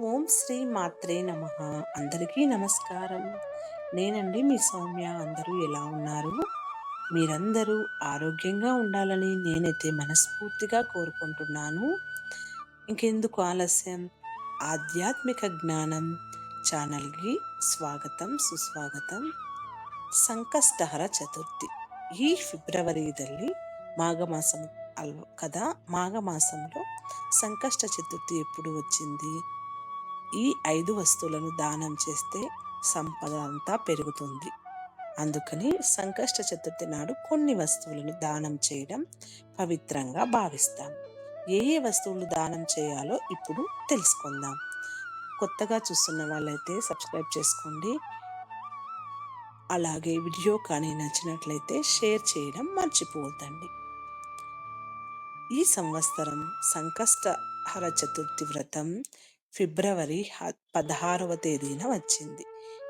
ఓం శ్రీ మాత్రే నమ. అందరికీ నమస్కారం. నేనండి మీ సౌమ్య. అందరూ ఎలా ఉన్నారు? మీరందరూ ఆరోగ్యంగా ఉండాలని నేనైతే మనస్ఫూర్తిగా కోరుకుంటున్నాను. ఇంకెందుకు ఆలస్యం? ఆధ్యాత్మిక జ్ఞానం ఛానల్కి స్వాగతం సుస్వాగతం. సంకష్టహర చతుర్థి. ఈ ఫిబ్రవరిదల్లి మాఘమాసం కదా? మాఘమాసంలో సంకష్ట చతుర్థి ఎప్పుడు వచ్చింది? ఈ ఐదు వస్తువులను దానం చేస్తే సంపద అంతా పెరుగుతుంది. అందుకని సంకష్ట చతుర్థి నాడు కొన్ని వస్తువులను దానం చేయడం పవిత్రంగా భావిస్తాం. ఏ ఏ వస్తువులు దానం చేయాలో ఇప్పుడు తెలుసుకుందాం. కొత్తగా చూస్తున్న వాళ్ళైతే సబ్స్క్రైబ్ చేసుకోండి. అలాగే వీడియో కానీ నచ్చినట్లయితే షేర్ చేయడం మర్చిపోవద్దండి. ఈ సంవత్సరం సంకష్టహర చతుర్థి వ్రతం ఫిబ్రవరి పదహారవ తేదీన వచ్చింది.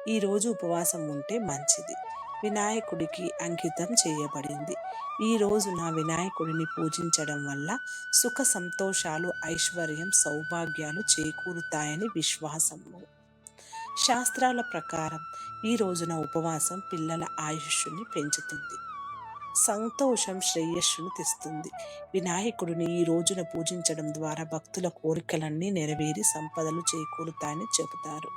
ఈరోజు ఉపవాసం ఉంటే మంచిది. వినాయకుడికి అంకితం చేయబడింది. ఈ రోజున వినాయకుడిని పూజించడం వల్ల సుఖ సంతోషాలు ఐశ్వర్యం సౌభాగ్యాలు చేకూరుతాయని విశ్వాసము. శాస్త్రాల ప్రకారం ఈ రోజున ఉపవాసం పిల్లల ఆయుష్ని పెంచుతుంది. సంతోషం శ్రేయస్సును తెస్తుంది. వినాయకుడిని ఈ రోజున పూజించడం ద్వారా భక్తుల కోరికలన్నీ నెరవేరి సంపదలు చేకూరుతాయని చెబుతారు.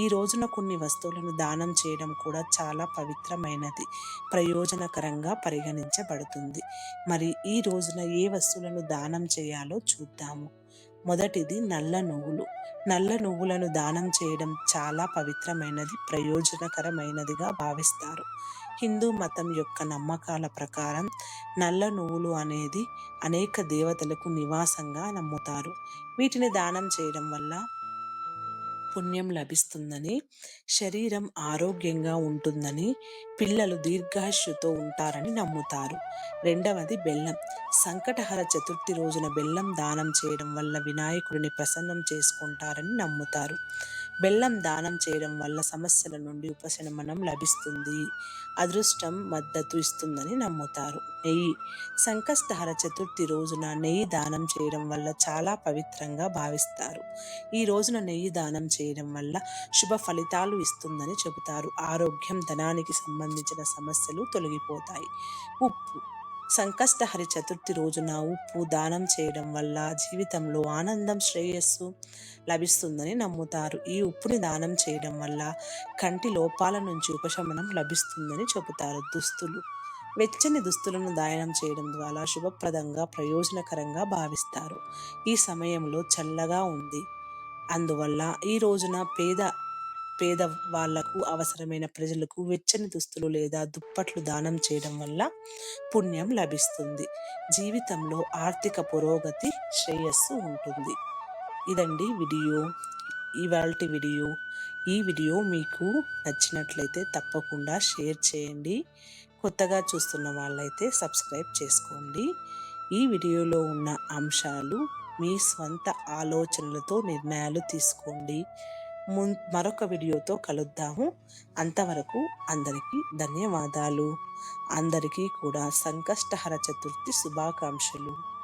ఈ రోజున కొన్ని వస్తువులను దానం చేయడం కూడా చాలా పవిత్రమైనది ప్రయోజనకరంగా పరిగణించబడుతుంది. మరి ఈ రోజున ఏ వస్తువులను దానం చేయాలో చూద్దాము. మొదటిది నల్ల నువ్వులు. నల్ల నువ్వులను దానం చేయడం చాలా పవిత్రమైనది ప్రయోజనకరమైనదిగా భావిస్తారు. హిందూ మతం యొక్క నమ్మకాల ప్రకారం నల్ల నువ్వులు అనేది అనేక దేవతలకు నివాసంగా నమ్ముతారు. వీటిని దానం చేయడం వల్ల పుణ్యం లభిస్తుందని శరీరం ఆరోగ్యంగా ఉంటుందని పిల్లలు దీర్ఘాయుష్యుతో ఉంటారని నమ్ముతారు. రెండవది బెల్లం. సంకటహర చతుర్థి రోజున బెల్లం దానం చేయడం వల్ల వినాయకుడిని ప్రసన్నం చేసుకుంటారని నమ్ముతారు. బెల్లం దానం చేయడం వల్ల సమస్యల నుండి ఉపశమనం లభిస్తుంది. అదృష్టం మద్దతు ఇస్తుందని నమ్ముతారు. నెయ్యి. సంకష్టహర చతుర్థి రోజున నెయ్యి దానం చేయడం వల్ల చాలా పవిత్రంగా భావిస్తారు. ఈ రోజున నెయ్యి దానం చేయడం వల్ల శుభ ఫలితాలు ఇస్తుందని చెబుతారు. ఆరోగ్యం ధనానికి సంబంధించిన సమస్యలు తొలగిపోతాయి. ఉప్పు. సంకష్టహరి చతుర్థి రోజున ఉప్పు దానం చేయడం వల్ల జీవితంలో ఆనందం శ్రేయస్సు లభిస్తుందని నమ్ముతారు. ఈ ఉప్పుని దానం చేయడం వల్ల కంటి లోపాల నుంచి ఉపశమనం లభిస్తుందని చెబుతారు దుస్తులు. వెచ్చని దుస్తులను దానం చేయడం ద్వారా శుభప్రదంగా ప్రయోజనకరంగా భావిస్తారు. ఈ సమయంలో చల్లగా ఉంది. అందువల్ల ఈ రోజున పేద పేద వాళ్ళకు అవసరమైన ప్రజలకు వెచ్చని దుస్తులు లేదా దుప్పట్లు దానం చేయడం వల్ల పుణ్యం లభిస్తుంది. జీవితంలో ఆర్థిక పురోగతి శ్రేయస్సు ఉంటుంది. ఇదండి వీడియో. ఇవాళ వీడియో. ఈ వీడియో మీకు నచ్చినట్లయితే తప్పకుండా షేర్ చేయండి. కొత్తగా చూస్తున్న వాళ్ళైతే సబ్స్క్రైబ్ చేసుకోండి. ఈ వీడియోలో ఉన్న అంశాలు మీ స్వంత ఆలోచనలతో నిర్ణయాలు తీసుకోండి. మరొక వీడియోతో కలుద్దాము. అంతవరకు అందరికీ ధన్యవాదాలు. అందరికీ కూడా సంకష్టహర చతుర్థి శుభాకాంక్షలు.